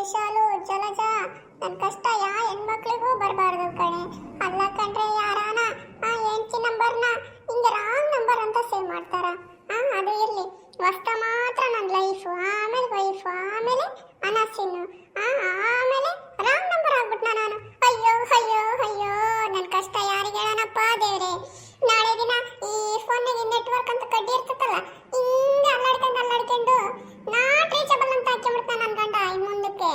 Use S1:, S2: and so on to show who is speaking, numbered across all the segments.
S1: ವಿಶಾಲು, ಜಲಜ ನನ್ನ ಕಷ್ಟ ಯಾ ಹೆಣ್ಮಕ್ಳಿಗೂ ಬರಬಾರ್ದು ಕಣೆ. ಅಲ್ಲ ಕಂಡ್ರೆ ಯಾರಾನ? ಆ ಹೆಂಡತಿ ನಂಬರ್ನ? ಹಿಂಗೆ ರಾಂಗ್ ನಂಬರ್ ಅಂತ ಸೇವ್ ಮಾಡ್ತಾರ. ಆ, ಅದು ಇರಲಿ. ವಸ್ತ ಮಾತ್ರ ನನ್ನ ಲೈಫು ಆಮೇಲೆ ವೈಫು ಆಮೇಲೆ ಅನಾಸಿನ್ನು ಆ ಆಮೇಲೆ ರಾಂಗ್ ನಂಬರ್ ಆಗ್ಬಿಟ್ನ ನಾನು ಅಯ್ಯೋ ಅಯ್ಯೋ ಅಯ್ಯೋ ನನ್ನ ಕಷ್ಟ ಯಾರಿಗೆ ಹೇಳೋಣಪ್ಪ ದೇವ್ರೆ ನಾಳೆ ದಿನ ಈ ಫೋನಿಗೆ ನೆಟ್ವರ್ಕ್ ಅಂತ ಕಡ್ಡಿ ಇರ್ತದಲ್ಲ ಹಿಂಗೆ ಅಲ್ಲಾಡ್ಕೊಂಡು ಅಲ್ಲಾಡ್ಕೊಂಡು ನಾಟ್ ರೀಚಬಲ್ ಅಂತ ಹಾಕ್ಕೊಂಡ್ಬಿಡ್ತಾನೆ ನನ್ನ ಗಂಡ ಇನ್ನು ಮುಂದಕ್ಕೆ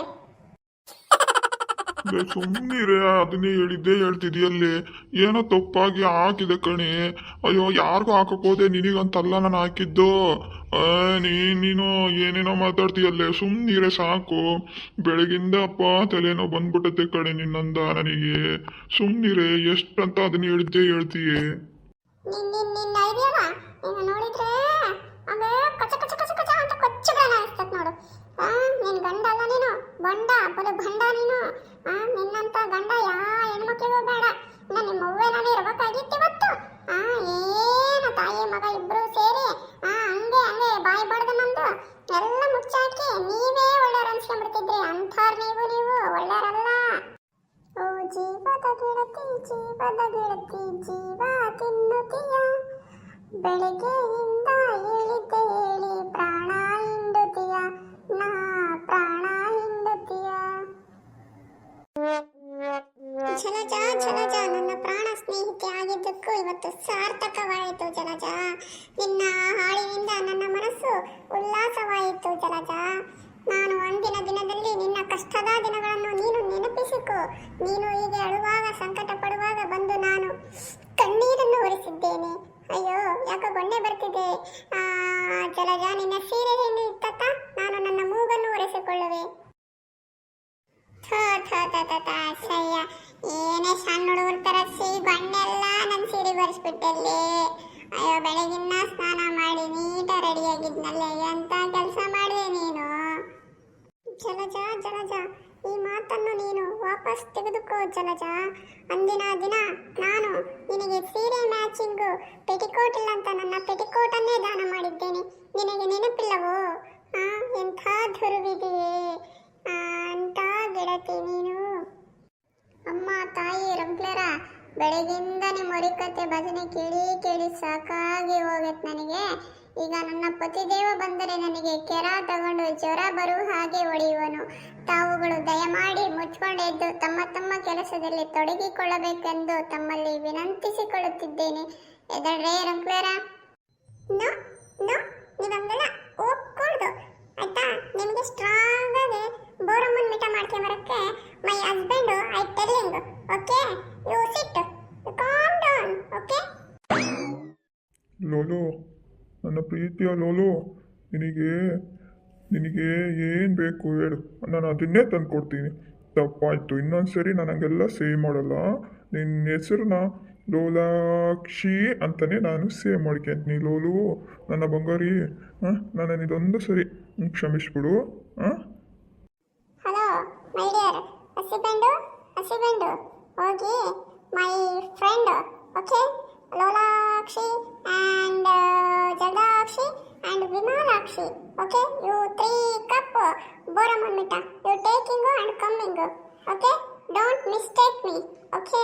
S2: ಸುಮ್ಮನಿರೇ ಅದನ್ನೇ ಹೇಳಿದ್ದೆ ಹೇಳ್ತಿದ್ಯಲ್ಲಿ. ಏನೋ ತಪ್ಪಾಗಿ ಹಾಕಿದೆ ಕಣಿ. ಅಯ್ಯೋ, ಯಾರಿಗೂ ಹಾಕಕ್ ಹೋದೆ ನಿನಗಂತಲ್ಲ ನಾನು ಹಾಕಿದ್ದು? ನೀ, ನೀನು ಏನೇನೋ ಮಾತಾಡ್ತೀಯಲ್ಲೇ. ಸುಮ್ಮನಿರೆ ಸಾಕು. ಬೆಳಗಿಂದ ಅಪ್ಪ ತಲೆನೋ ಬಂದ್ಬಿಟ್ಟತೆ ಕಣೆ ನಿನ್ನಂದ ನನಗೆ. ಸುಮ್ಮನಿರೆ ಎಷ್ಟಂತ ಅದನ್ನ ಹೇಳಿದ್ದೆ ಹೇಳ್ತೀಯೇ.
S1: ನೋಡಿದ್ರೆ ಆ, ನಿನ್ ಗಂಡ ಅಲ್ಲ ನೀನು? ಬಂಡ ಬಲು ಬಂಡ ನೀನು? ಆ, ನಿನ್ನಂತ ಗಂಡ ಯಾ ಹೆಣ್ಮಕ್ಳಿಗೂ ಬೇಡ. ನನ್ನ ನಾನು ಇರ್ಬೇಕಾಗಿತ್ತು ಇವತ್ತು. ಆ, ಏನು ತಾಯಿ ಮಗ ಇಬ್ರು ಸೇರಿ? ಆ, ಹಂಗೆ ಹಂಗೆ ಬಾಯಿ ಬಡ್ದು ನಂದು. ಎಲ್ಲ ಮುಚ್ಚಾಕಿ ನೀವೇ ಒಳ್ಳೆಯವ್ರು ಅನ್ಸ್ಕೊಂಡ್ಬಿಡ್ತಿದ್ರಿ. ಅಂಥವ್ರು ನೀವು ನೀವು. ಒಳ್ಳೆಯವರಲ್ಲ. ಓ, ಜೀವದ ಗೆಳತಿ ಜೀವದ ಗೆಳತಿ, ಜೀವ ತಿನ್ನುತ್ತೀಯ? ಬೆಳಗ್ಗೆಯಿಂದ ಹೇಳಿದ್ದೆ ಹೇಳಿ ಪ್ರಾಣ ಹಿಂಡುತ್ತೀಯ ನಾ ಪ್ರಾಣ ಹಿಂಡುತ್ತೀಯ ಜಲಜ ಜಲಜ ನನ್ನ ಪ್ರಾಣ ಸ್ನೇಹಿತೆ ಆಗಿದ್ದಕ್ಕೂ ಇವತ್ತು ಸಾರ್ಥಕವಾಯಿತು ಜಲಜ ನಿನ್ನ ಹಾಡಿನಿಂದ ನನ್ನ ಮನಸ್ಸು ಉಲ್ಲಾಸವಾಯಿತು ಜಲಜ ನಾನು ಒಂದಿನ ದಿನದಲ್ಲಿ ನಿನ್ನ ಕಷ್ಟದ ದಿನಗಳನ್ನು ನೀನು ನೆನಪಿಸಿಕೊ. ನೀನು ಹೀಗೆ ಅಳುವಾಗ ಅಸಹ್ಯ ಏನೇ ಸಣ್ಣ ಹುಡುಗರ ಸಿಹಿ ಬಣ್ಣೆಲ್ಲ ನನ್ನ ಸೀರೆ ಬರ್ಸ್ಬಿಟ್ಟಲ್ಲಿ ಅಯ್ಯೋ ಬೆಳಗಿನ ಸ್ನಾನ ಮಾಡಿ ನೀಟ ರೆಡಿಯಾಗಿದ್ನಲ್ಲೇ ಎಂತ ಕೆಲಸ ಮಾಡಿದೆ ನೀನು? ಜಲಜ ಜಲಜ ಈ ಮಾತನ್ನು ನೀನು ವಾಪಸ್ ತೆಗೆದುಕೋ ಜಲಜ ಅಂದಿನ ದಿನ ನಾನು ನಿನಗೆ ಸೀರೆ ಮ್ಯಾಚಿಂಗು ಪೆಟಿಕೋಟ್ ಇಲ್ಲ ಅಂತ ನನ್ನ ಪೆಟಿಕೋಟನ್ನೇ ದಾನ ಮಾಡಿದ್ದೇನೆ. ನಿನಗೆ ನೆನಪಿಲ್ಲವೋ? ಎಂಥ ದುರ್ವಿದೆಯೇ ಆ, ಅಂತ ಗೆಳತಿ ನೀನು. ಅಮ್ಮ, ತಾಯಿ, ರಂಪ್ಲರ ನಿಮ್ಮ ಮರಿಕತೆ ಭಜನೆ ಕೇಳಿ ಕೇಳಿ ಸಾಕಾಗಿ ಹೋಗೈತೆ ನನಗೆ. ಈಗ ನನ್ನ ಪತಿದೇವ ಬಂದರೆ ನನಗೆ ಕೆರ ತಗೊಂಡು ಜ್ವರ ಬರುವ ಹಾಗೆ ಹೊಡೆಯುವನು ತಾವುಗಳು ದಯಮಾಡಿ ಮುಚ್ಕೊಂಡೆದ್ದು ತಮ್ಮ ತಮ್ಮ ಕೆಲಸದಲ್ಲಿ ತೊಡಗಿಕೊಳ್ಳಬೇಕೆಂದು ತಮ್ಮಲ್ಲಿ ವಿನಂತಿಸಿಕೊಳ್ಳುತ್ತಿದ್ದೇನೆ. ಎದಡ್ರೆ ರಂಪ್ಲರ ನೋ ನೋ ನೀವಂಗೆಲ್ಲ ಒಪ್ಕೊಳ್ದು ಆಯ್ತಾ ನಿಮಗೆ ಸ್ಟ್ರಾಂಗ್ ಆಗಿ ಬೋರಮ್ಮನ್ ಮೀಟ ಮಾಡ್ಕೊಂಬರಕ್ಕೆ my husband I telling okay you sit calm down okay
S2: Lolu, ನನ್ನ ಪ್ರೀತಿಯ ಲೋಲು, ನಿನಗೆ ನಿನಗೆ ಏನು ಬೇಕು ಹೇಳು. ನಾನು ಅದನ್ನೇ ತಂದು ಕೊಡ್ತೀನಿ. ತಪ್ಪಾಯಿತು. ಇನ್ನೊಂದು ಸರಿ ನಾನು ಸೇವ್ ಮಾಡಲ್ಲ. ನಿನ್ನ ಹೆಸರನ್ನ ಲೋಲಾಕ್ಷಿ ಅಂತಲೇ ನಾನು ಸೇವ್ ಮಾಡ್ಕೊಂತೀನಿ. ಲೋಲು, ನನ್ನ ಬಂಗಾರಿ, ಹಾಂ? ನಾನು ಇದೊಂದು ಸರಿ ಕ್ಷಮಿಸ್ಬಿಡು, ಹಾಂ
S1: hello my dear husband husband ಹೋಗಿ my friend okay Lolakshi and Jaldakshi and Vimalakshi okay you three cup ಬೋರಮನ್ ಮಿಠ you taking and coming okay don't mistake me okay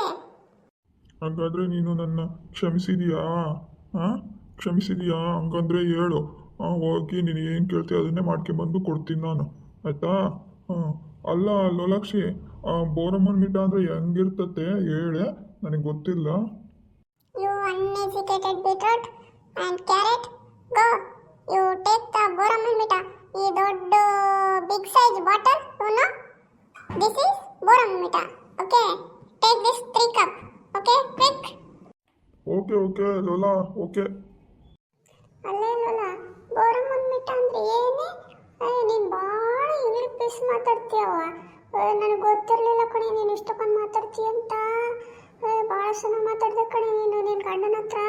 S2: ಹಾಗಾದರೆ ನೀನು ನನ್ನ ಕ್ಷಮಿಸಿದೀಯಾ? ಹಾಂ ಕ್ಷಮಿಸಿದೀಯಾ? ಹಂಗಂದ್ರೆ ಹೇಳು. ಹಾಂ ಹೋಗಿ ನೀನು ಏನು ಕೇಳ್ತೀಯ ಅದನ್ನೇ ಮಾಡ್ಕೊಂಬಂದು ಕೊಡ್ತೀನಿ ನಾನು. ಆಯಿತಾ? ಹಾಂ ಅಲ್ಲ ಲೋಲಾಕ್ಷಿ ಬೋರಮ್ಮನ್ ಮೀಟ ಅಂದರೆ ಹೆಂಗಿರ್ತತೆ? ಹೇಳೆ ನನಗೆ ಗೊತ್ತಿಲ್ಲ.
S1: You uneducated beetroot and carrot go. You take the boraman ಮೀಟ ಈ ದೊಡ್ಡ big size bottle you know this this is ಮೀಟ okay take this three cup okay quick
S2: okay okay Lola okay
S1: ಅಲ್ಲೇನಲ್ಲ ಬೋರಮನ್ ಮೀಟ ಅಂದ್ರೆ ಏನೇ? ನೀನು ಭಾಳ ಇಂಗ್ಲಿಷ್ ಪೀಸ್ ಮಾತಾಡ್ತೀಯವ ನನಗೆ ಗೊತ್ತಿರಲಿಲ್ಲ ಕಣೆ ನೀನು ಇಷ್ಟೊಂದು ಮಾತಾಡ್ತೀಯ ಅಂತ. ಭಾಳ ಚೆನ್ನಾಗಿ ಮಾತಾಡ್ದೆ ಕಣೆ ನೀನು ನಿನ್ನ ಗಂಡನ ಹತ್ರ.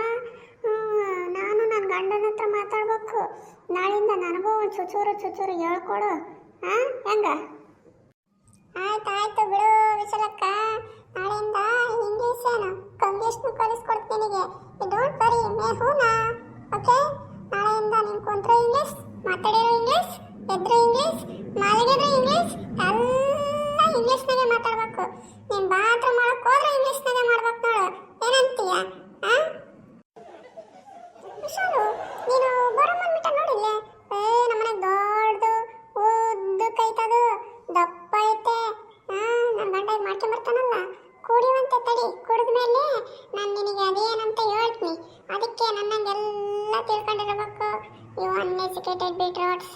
S1: ಗಂಡನ ಹತ್ರ ಮಾತಾಡ್ಬೇಕು. ನಾಳಿಂದ ನನಗೂ ಒಂದು ಚುಚೂರು ಚುಚೂರು ಹೇಳ್ಕೊಡು. ಹಾಂ ಹೆಂಗ? ಆಯ್ತು ಆಯ್ತು ಬಿಡು ವಿಶಲಕ್ಕ. ನಾಳೆಯಿಂದ ಇಂಗ್ಲೀಷ್ ಏನು? ಕಂಗ್ಲೀಷ್ನು ಕಲಿಸ್ಕೊಡ್ತೀನಿ ನಿನಗೆ. ಡೋಂಟ್ ವರಿ ಮೇ ಹೂನಾ ಓಕೆ ನಾಳೆಯಿಂದ ನಿನ್ ಕೊಂತ್ರ ಇಂಗ್ಲೀಷ್ ಮಾತಾಡಿರೋ ಇಂಗ್ಲೀಷ್ ಎದ್ರು ಕುಡಿಯುವಂತೆ ತಡಿ. ಕುಡಿದ್ಮೇಲೆ ನಾನು ನಿನಗೆ ಅದೇನಂತ ಹೇಳ್ತೀನಿ. ಅದಕ್ಕೆ ನನ್ನಂಗೆಲ್ಲ ತಿಳ್ಕೊಂಡಿರ್ಬೇಕು. You uneducated ಬಿಟ್ರೋಟ್ಸ್